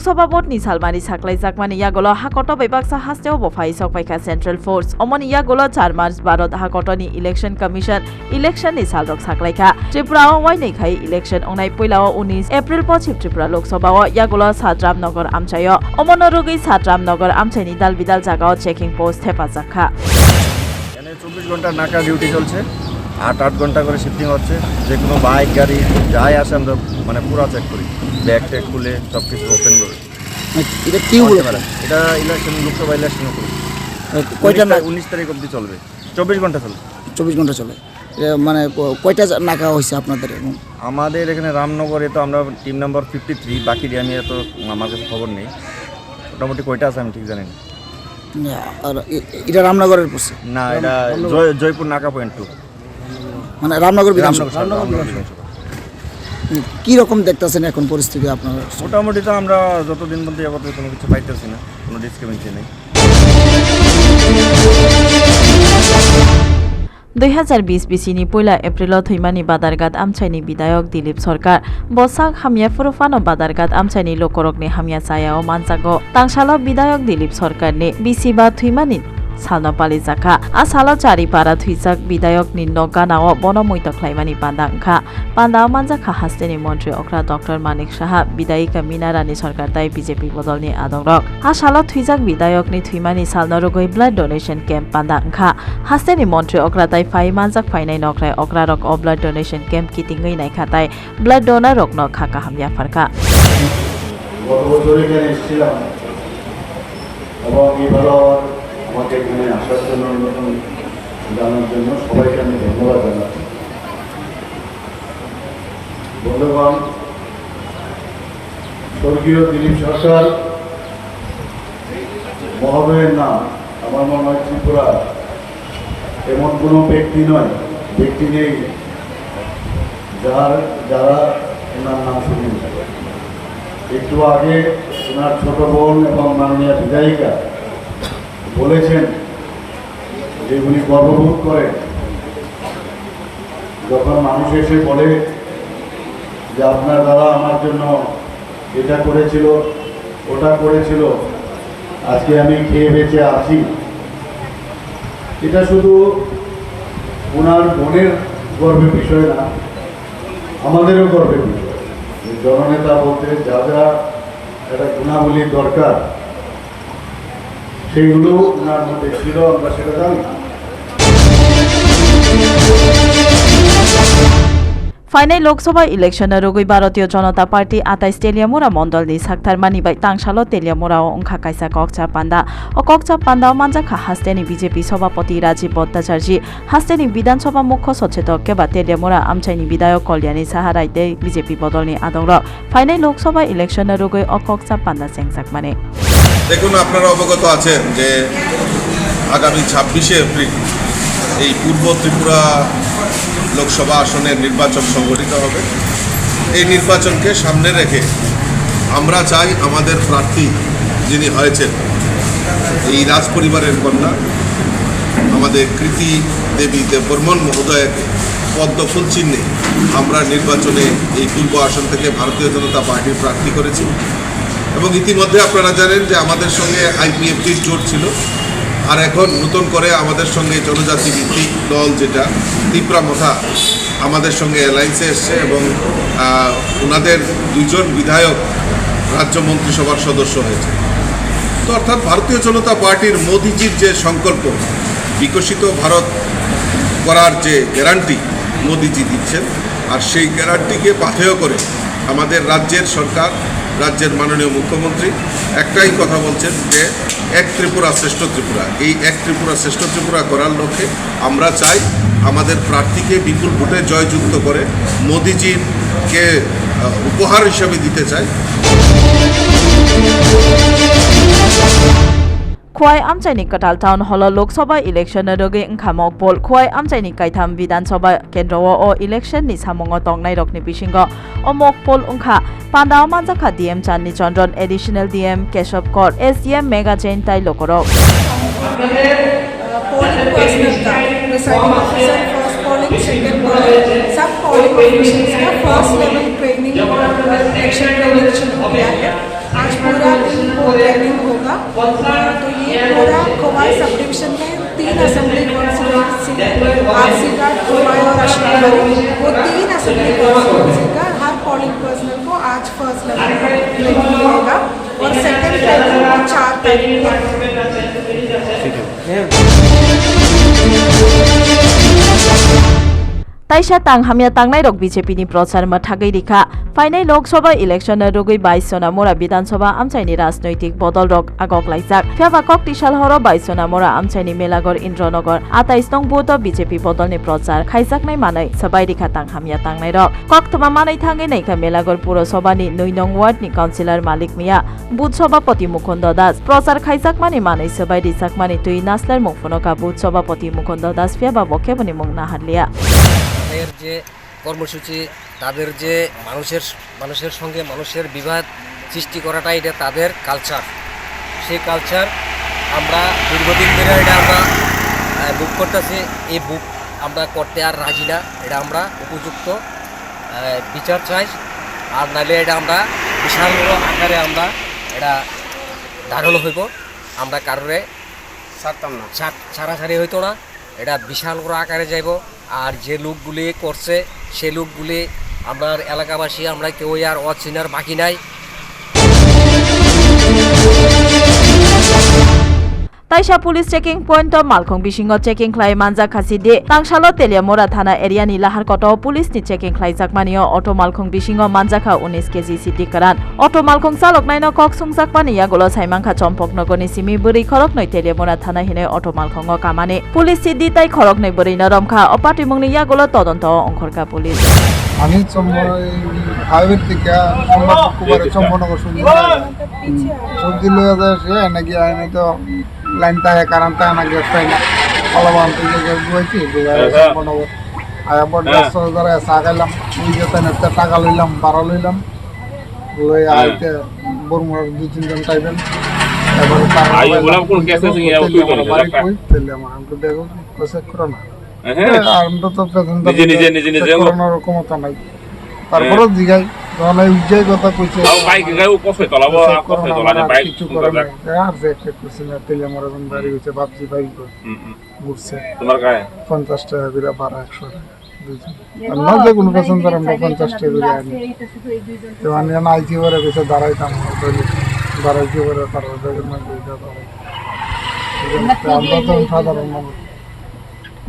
saklai jakmani yagolo hakoto bebaksa hasteo bofai sokpaika central force omoni yagolo 4 march barot hakoto ni election commission election ni salrok saklaika tripura o wai nei khai election ongnai poilao 19 april পশ্চিম ত্রিপুরা লোকসভা ইয়াগুলো সাতরাম নগর আমচাইও অমনরুগী সাতরাম নগর আমচাইনি দাল বিদাল জাগাও checking post হেফাজত খা এখানে চব্বিশ ঘণ্টা নাকা duty চলছে আট আট ঘণ্টা করে শিফটিং হচ্ছে। যে কোনো বাইক গাড়ি যাই আসে আমরা মানে পুরো চেক করি। ব্যাগ ট্যাগ খুলে সব কিছু ওপেন করে। এটা কি বলে এটা ইলেকশন লোকসভা ইলেকশন করি। কয়টা না উনিশ তারিখ অবধি চলবে। চব্বিশ ঘণ্টা চলবে। চব্বিশ ঘণ্টা চলে। মানে কয়টা নাকা হয়েছে আপনাদের আমাদের এখানে রামনগরে তো আমরা টিম নাম্বার ফিফটি থ্রি বাকি আমি এত আমার কাছে খবর নেই। মোটামুটি কয়টা আছে আমি ঠিক জানি না। আর এটা রামনগরের না এটা জয় জয়পুর নাকা পয়েন্ট টু মানে রামনগর বিধানসভা। কি রকম দেখতেছেন এখন পরিস্থিতি আপনারা? মোটামুটি তো আমরা যতদিন মধ্যে আপাতত কোনো কিছু পাইতেছি না কোনো ডিসক্রিমিনেন্সি নেই। দুই হাজার বিশ বিসিনি পয়লা এপ্রিলত থৈমানি বাদারগাত আমচাইনি বিধায়ক দিলীপ সরকার বসাক হামিয়া ফুরুফানো বাদারগাত আমচাইনি লোকরকনি হামিয়া চায়াও মানজাগো তাংসালো বিধায়ক দিলীপ সরকারনি বিসি বা থৈমানি সালনো পালি জাখা আ সালো চারি পারা থুইজাক বিধায়ক নিন্ন গানাও বনমৈত খ্লাইমানি পান্দা ওংখা পান্দাও মানজাখা হাস্তেনি মন্ত্রী অক্রা ডক্টর মানিক সাহা বিধায়িকা মিনা রানী সরকার তাই বিজেপি বদলনি আদংরক আ সালো থুইজাক বিধায়কনি থুইমানি সালনো রগৈ ব্লাড ডোনেশন ক্যাম্প পান্দা ওংখা হাস্তেনি মন্ত্রী অক্রা তাই ফাই মানজাক ফাইনাই নক্রাই অক্রা রক অ ব্লাড ডোনেশন ক্যাম্প কিতিংই নাইখা তাই। ব্লাড ডোনার রক ন খাকা হামিয়া ফারকা এবং আবার আমাকে এখানে আসার জন্য নতুন জানার জন্য সবাইকে আমি ধন্যবাদ জানাচ্ছি। বন্ধুগণ, স্বর্গীয় দিলীপ সরকার, মহোদয়ের নাম আমার মনে হয় ত্রিপুরা। এমন কোনো ব্যক্তি নয়, ব্যক্তি নেই যার, যারা ওনার নাম শুনে একটু আগে ওনার ছোট বোন এবং মাননীয় বিধায়িকা বলেছেন যে উনি গর্ববোধ করেন। যখন মানুষ এসে বলে যে আপনার দাদা আমার জন্য এটা করেছিল, ওটা করেছিল, আজকে আমি খেয়ে বেঁচে আছি। এটা শুধু ওনার বোনের গর্বের বিষয় না, আমাদেরও গর্বের বিষয়। জননেতা বলতে যা যা একটা গুণাবলী দরকার সেইগুলো ওনার মধ্যে ছিল, আমরা সেটা জানি ফাইনাল লোকসভা ইলেকশনে রগৈ ভারতীয় জনতা পার্টি আতাই স্টেলিয়ামুরা মন্ডলনি সাকথার মানিবাই তাংসালো তেলিয়ামুরাও অংখা কাইসা ককচা পান্ডা ও ককচা পান্ডাও মানজাখা হাস্তেনি বিজেপি সভাপতি রাজীব ভট্টাচার্য। হাস্তেনি বিধানসভা মুখ্য সচেতক কেবা তেলিয়ামুরা আমচাইনি বিধায়ক কল্যাণী সাহা রাইতে বিজেপি বদলনি আদংর ফাইনাল লোকসভা ইলেকশনে রগৈ ও ককচা পান্ডা চেংসাক মানে। দেখুন, আপনারা অবগত আছেন যে আগামী ছাব্বিশে এপ্রিল এই পূর্ব ত্রিপুরা লোকসভা আসনের নির্বাচন সংগঠিত হবে। এই নির্বাচনকে সামনে রেখে আমরা চাই আমাদের প্রার্থী যিনি হয়েছেন, এই রাজ পরিবারের কন্যা, আমাদের কৃতি দেবী দেববর্মন মহোদয়কে পদ্ম ফুল চিহ্নে আমরা নির্বাচনে এই পূর্ব আসন থেকে ভারতীয় জনতা পার্টির প্রার্থী করেছি। এবং ইতিমধ্যে আপনারা জানেন যে আমাদের সঙ্গে আইপিএফটির জোট ছিল। আর এখন নতুন করে আমাদের সঙ্গে জনজাতি ভিত্তিক দল যেটা ত্রিপুরা মথা আমাদের সঙ্গে অ্যালায়েন্সে এসছে এবং ওনাদের দুজন বিধায়ক রাজ্য মন্ত্রিসভার সদস্য হয়েছে। তো অর্থাৎ ভারতীয় জনতা পার্টির মোদিজির যে সংকল্প, বিকশিত ভারত করার যে গ্যারান্টি মোদিজি দিচ্ছেন, আর সেই গ্যারান্টিকে পাথেয় করে আমাদের রাজ্যের সরকার রাজ্যের মাননীয় মুখ্যমন্ত্রী একটাই কথা বলছেন যে এক ত্রিপুরা শ্রেষ্ঠ ত্রিপুরা। এই এক ত্রিপুরা শ্রেষ্ঠ ত্রিপুরা করার লক্ষ্যে আমরা চাই আমাদের প্রার্থীকে বিপুল ভোটে জয়যুক্ত করে মোদিজিকে উপহার হিসাবে দিতে চাই। খোয়াই আমচাইনি কাটাল টাউন হল লোকসভা ইলেকশন রগে ওংখামক বল খোয়াই আমচাইনি কাইথাম বিধানসভা কেন্দ্র ও ইলেকশন নি সামঙ্গ তংনাই রকনি বিসিঙ্গ ও মক পোল ওংখা পান্ডাও মানজাখা DM Chandni Chandran additional DM Keshab Kar SDM mega gen তাই লোকরক polling personnel का presiding officer first polling second polling सब polling officials का first level training और election training शुरू किया है आज पूरा दिन वो रैलिंग होगा तो ये पूरा खोवाई सब डिवीज़न में तीन असेंबली कॉन्स्टिट्यूंसी आरसी का खोवाई और वो तीन असेंबली कॉन्स्टिट्यूंसी का। हर पोलिंग पर्सनल को आज फ़र्स्ट लेवल मिलेगा। और सेकेंड ट्रेनिंग को चार तारीख को ताइसा हामिया तांनाय रक बीजेपी नि प्रचार मा थागै रिखा। ফাইনাই লোকসভা ইলেকশনের রুগী বাইশ মোরা বিধানসভা আমচাইনি রাজনৈতিক বদল রক আগক লাইজাক। ফেফাকক টিশাল হর বাইশ মোরা আমচাইনি মেলাগর ইন্দ্রনগর আটাইশ নং বুথ বিজেপি বদলনি প্রচার খাইজাকনাই মানাই, সবাই রেখা তাং হামিয়া তাংনাই রক কক্তমা মানাই থাঙ্গে নাইকা মেলাগর পুরসভানি নৈ নং ওয়ার্ডনি কাউন্সিলর মালিক মিয়া। বুথ সভাপতি মুকুন্দ দাস প্রচার খাইজাক মানে মানাই, সবাই রিসাক মানে তুই নাসলার মুখফনকা বুথ সভাপতি মুকুন্দ দাস ফিয়াবা বক্ষেবনি মুখ না হারলিয়া যে কর্মসূচি তাদের যে মানুষের মানুষের সঙ্গে মানুষের বিবাদ সৃষ্টি করাটা এটা তাদের কালচার সেই কালচার আমরা দীর্ঘদিন ধরে এটা আমরা বুক করতেছি। এই বুক আমরা করতে আর রাজি না। এটা আমরা উপযুক্ত বিচার চাই। আর নাহলে এটা আমরা বিশাল বড় আকারে আমরা এটা ধারণ হইব। আমরা কারোরে ছাড়তাম না। ছাড়- ছাড়াছাড়ি হইতো না। এটা বিশাল বড় আকারে যাইব। আর যে লোকগুলি করছে সে লোকগুলি আমরা এলাকাবাসী, আমরা কেউ আর অচিনার বাকি নাই। তাইসা পুলিশ চেকিং পয়েন্ট মালখং বিশিং চেকিং খাই মানজা খাসি দে। তাংশালো তেলিয়ামোরা থানা এরিয়ানি লাহার কট পুলিশ নি চেকিং খাই জাকমানিও অটো মালখং বিশিং মানজা খা উনিশ কেজি সিটি কারান। অটো মালখং চালক নাইন কক সুং সুংজাকমানি ইয়াগুলো সাইমাংখা চম্পক নগরনি সিমি বুড়ি খরক নই তেলিয়ামোরা থানা হিনে অটো মালখং কামানে। পুলিশ সিদ্ধি তাই খরক নই বুড়ি নরমখা অপাটিমংনি ইয়াগুলো তদন্ত অংখরকা পুলিশ। আমি হাইওয়ের থেকে সোমবার চম্পনগর সবজি সবজি লয়ে যায় সে এনে তো লাইন তাহে কারণ তা না গ্যাস পাই না অলবান থেকে গ্যাস বইছি চম্পনগর আয়া পর ব্যস্ত ধরে চা খাইলাম ওই যে তাই একটা টাকা লইলাম বারো লইলাম লই আইতে বরমুড়ার দুই তিনজন টাইবেন এবারে তুই বাড়ি কই? তেলে আমার আমাকে দেখো কসে করো না। হ্যাঁ আমরা তো পেছন নিজে নিজে নিজে নিজে। করানোর ক্ষমতা নাই। তারপরে জিগাই যখন উজ্জাই কথা কইছে। আও বাইক গাও কফে তলাবো কফে তলানে বাইক কিছু করে নাই। আর যে একটা করছে না তেলে আমার এখন বাড়ি হয়েছে ভাবছি ভাই ঘুরছে। তোমার গায়ে? পঞ্চাশ টাকা করে টাকা দুজন যে কোনো প্যাসেঞ্জার আমরা পঞ্চাশ টাকা করে আনি। তো আমি করে গেছে দাঁড়াইতাম দাঁড়াইছি করে তারপর আমরা তো সাধারণ মানুষ। আমরা হয়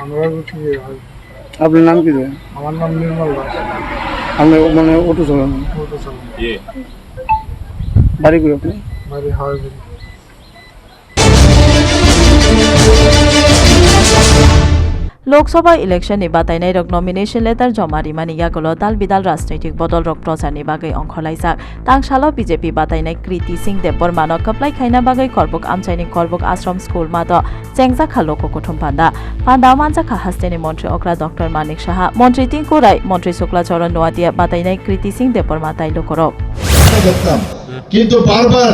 আপনার নাম কি আমার নাম নির্মল দাস। আপনি মানে অটো চালান? অটো চালান। বাড়ি করে আপনি? বাড়ি লোকসভা ইলেকশ্যন নিবা তাইনাই রক নমিনেশন লেটার জমা রিমানি ইয়াগল দাল বিদাল রাজনৈতিক বদল রক প্রচার নি বাগৈ অংশ লাইসাক তাং সালো বিজেপি বাতাইনাই কৃতি সিং দেবর মানক কাপলাই খাইনা বাগৈ করবক আমচাইনি করবক আশ্রম স্কুল মাদ চেংজা খালো কুকুঠুম পান্ডা পান্ডা মানজা খাহাস্তেনি মন্ত্রী অগ্রা ডক্টর মানিক সাহা। মন্ত্রী টিঙ্কু রায় মন্ত্রী শুক্লাচরণ নোয়াদিয়া বাতাইনাই কৃতি সিং দেবর মাতাই লোকরক কিন্তু বারবার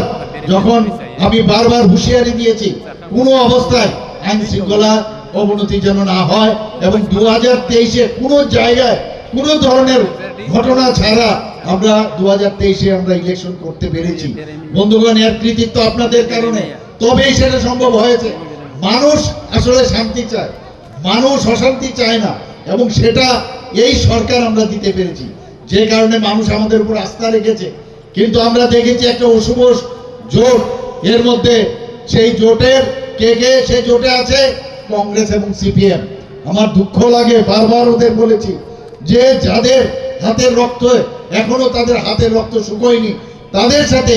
যখন আমি বারবার হুঁশিয়ারি দিয়েছি, কোনো অবস্থায় আইন শৃঙ্খলা অবনতি যেন না হয় এবং দু হাজার তেইশে কোনো জায়গায় কোনো ধরনের ঘটনা ছাড়া আমরা দু হাজার তেইশে আমরা ইলেকশন করতে পেরেছি। বন্ধুগণ, এর কৃতিত্ব আপনাদের কারণে। তবেই সেটা সম্ভব হয়েছে। মানুষ আসলে শান্তি চায়। মানুষ অশান্তি চায় না এবং সেটা এই সরকার আমরা দিতে পেরেছি। যে কারণে মানুষ আমাদের উপর আস্থা রেখেছে। কিন্তু আমরা দেখেছি একটা অশুভ জোট। এর মধ্যে সেই জোটের কে কে, সেই জোটে আছে কংগ্রেস এবং সিপিএম। আমার দুঃখ লাগে, বারবার ওদের বলেছি যে যাদের হাতের রক্ত এখনও তাদের হাতের রক্ত শুকোয়নি, তাদের সাথে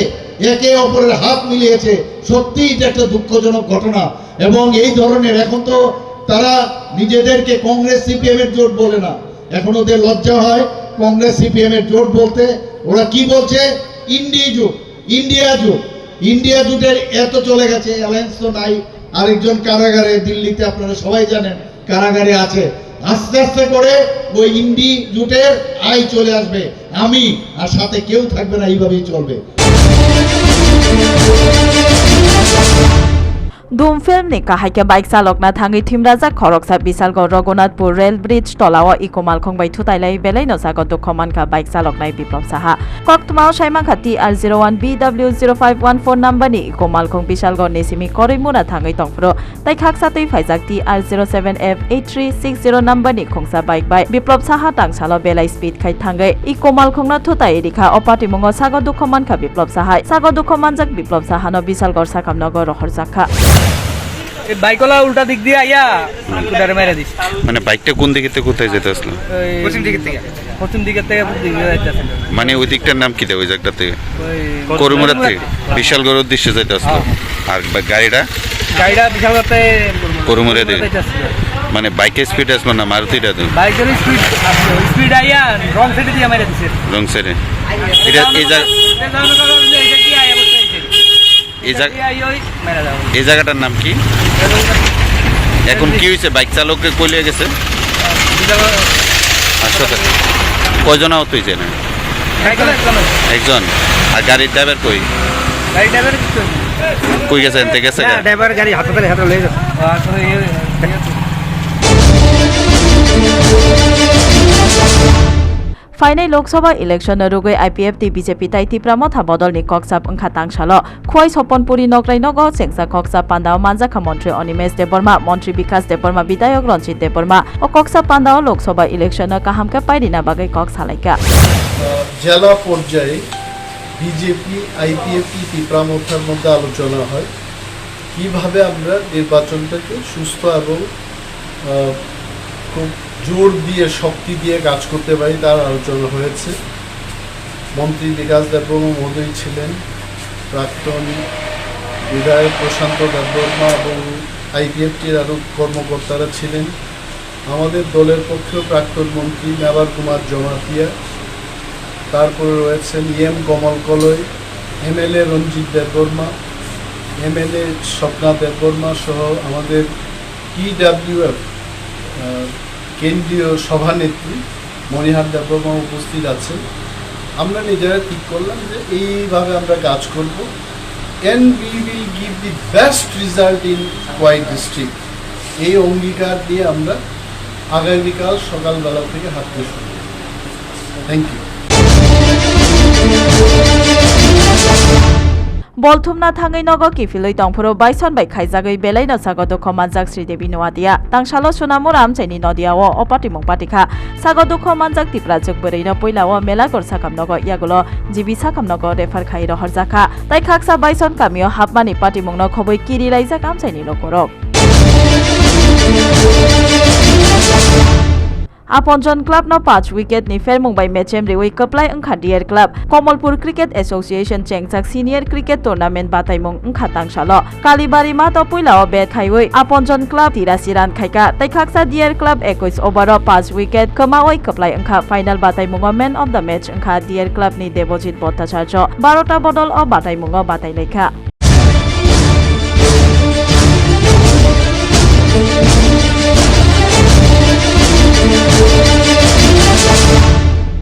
একে অপরের হাত মিলিয়েছে, সত্যিই এটা একটা দুঃখজনক ঘটনা। এবং এই ধরনের এখন তো তারা নিজেদেরকে কংগ্রেস সিপিএম এর জোট বলে না। এখন ওদের লজ্জা হয় কংগ্রেস সিপিএম এর জোট বলতে। ওরা কি বলছে? ইন্ডি জোট, ইন্ডিয়া জোট। ইন্ডিয়া জোটের এত চলে গেছে, অ্যালায়েন্স তো নাই। আরেকজন কারাগারে, দিল্লিতে আপনারা সবাই জানেন কারাগারে আছে। আস্তে আস্তে করে ওই ইন্ডি জুটের আয় চলে আসবে। আমি আর সাথে কেউ থাকবে না, এইভাবেই চলবে। Dum film ni kahai ke bike salok na thangi thimraja khoroksa bisalgo Raghunathpur rail bridge tolao ikomal khongbai thutai belai no sago dukhoman ka bike salok nai biplop saha koktmao saimang khati R01 BW0514 number ni ikomal khong bisalgo nesimi korimura thangai tongpro tai khaksa tui phaijak ti R07F 8360 number ni khongsa bike bai biplop saha tangsalo belai speed khai thangai ikomal khongna thutai rikha opati mungo sago dukhoman ka biplop saha sago dukhoman jak biplop saha no bisalgor sakamnogor rohor jakha এই বাইকলা উল্টা দিক দিয়ে আইয়া মেরে this মানে বাইকটা কোন দিকে থেকে কোথায় যেতে আসলো? পশ্চিম থেকে। পশ্চিম দিকের থেকে পূর্ব দিকে যাইতেছে মানে ওই দিকটার নাম কি দেয় ওই জায়গাটা থেকে করুমুরা থেকে বিশালগড় উদ্দেশ্যে যেতে আসলো। আর গাড়িটা? গাড়িটা করুমুরা দিকে মানে বাইকের স্পিড আসলো না মারুতিটা তো? বাইকের স্পিড স্পিড আইয়া রং সাইডে দিয়ে মেরে দিছে। রং সাইডে এটা এই জায়গা এই জায়গা এই জায়গাটার নাম কি? এখন কি হয়েছে? বাইক চালককে কইলে গেছে? হাসপাতালে কয়জন আহত হয়েছে না একজন আর গাড়ির ড্রাইভার কই? কই গেছে? এনতে গেছে ড্রাইভার গাড়ি হাসপাতালে হাতে লয়ে গেছে। ফাইনাই লোকসভা ইলেকশন রুগৈ আইপিএফ টি বিজেপি তাই তাইতি প্রামথা বদলনি কক্সাপ ওংখা তাংসাল খুয়াই সপনপুরি নকলাই নগ চেংসা কক্সা পান্দাও মানজাখা মন্ত্রী অনিমেশ দেববর্মা, মন্ত্রী বিকাশ দেববর্মা, বিধায়ক রঞ্জিত দেববর্মা ও কক্সা পান্দাও লোকসভা ইলেকশন কাহামকা পাইরিনা বাগৈ কক্স হালাইকা। জেলা পর্যায়ে বিজেপি আইপিএফটি পিপরামথার মধ্যে আলোচনা হয়। কীভাবে আমরা নির্বাচনটাকে সুস্থ এবং খুব জোর দিয়ে, শক্তি দিয়ে কাজ করতে পারি তার আলোচনা হয়েছে। মন্ত্রী বিকাশ দেববর্মা মহোদয় ছিলেন প্রাক্তন বিধায়ক প্রশান্ত দেববর্মা এবং আইপিএফটির আরও কর্মকর্তারা ছিলেন। আমাদের দলের পক্ষেও প্রাক্তন মন্ত্রী মেবার কুমার জমাতিয়া, তারপরে রয়েছেন এম কমল কলই এমএলএ রঞ্জিত দেববর্মা এমএলএ স্বপ্না দেববর্মা সহ আমাদের পিডাব্লিউএফ কেন্দ্রীয় সভানেত্রী মণিহার দেববর্মা উপস্থিত আছেন আমরা নিজেরা ঠিক করলাম যে এইভাবে আমরা কাজ করব। And we will give the best result in Khowai district এই অঙ্গীকার দিয়ে আমরা আগামীকাল সকালবেলা থেকে হাঁটতে শুরু থ্যাংক ইউ বলথুমনা থাঙ্গৈ নগ কিফিলই তংফুরো বাইসন বাই খাইজাগৈ বেলাই নসাগত খমানজাক শ্রীদেবী নোয়াদিয়া তাংসালো সোনামুর আমচাইনি নদিয়াও অপাটিমং পাটিখা। সাগত খমানজাক তিপ্রাজক বরৈন পইলাও মেলাগর সাকাম নগ ইয়াগুলো জিবি সাকাম নগ রেফার খাই রহর জাখা তাই খাকসা বাইসন কামিও হাবমানি পাটিমং ন খবই কিরি লাইজাক আমচাইনি নকরক আপনজন ক্লাব ন পাঁচ wicket fer mumbai mechem rewi kaplai angkha dier club. Kamalpur cricket association চেংচাক senior cricket tournament বাতাইমুং angkha tangshalo. কালিবারি মা তো পুইলাও বেট খাইওই আপনজন ক্লাব তিরাশি রান খাইকা তাই খাকসা ডিয়ার ক্লাব একুশ ওভারও পাঁচ উইকেট কমাওই কাপ্লাই angkha final বাতাইমুঙ man of the match angkha ডিয়ার ক্লাব নি দেবজিৎ ভট্টাচার্য বারোটা বদল ও বাতাইমুঙ বাতাইলাইখা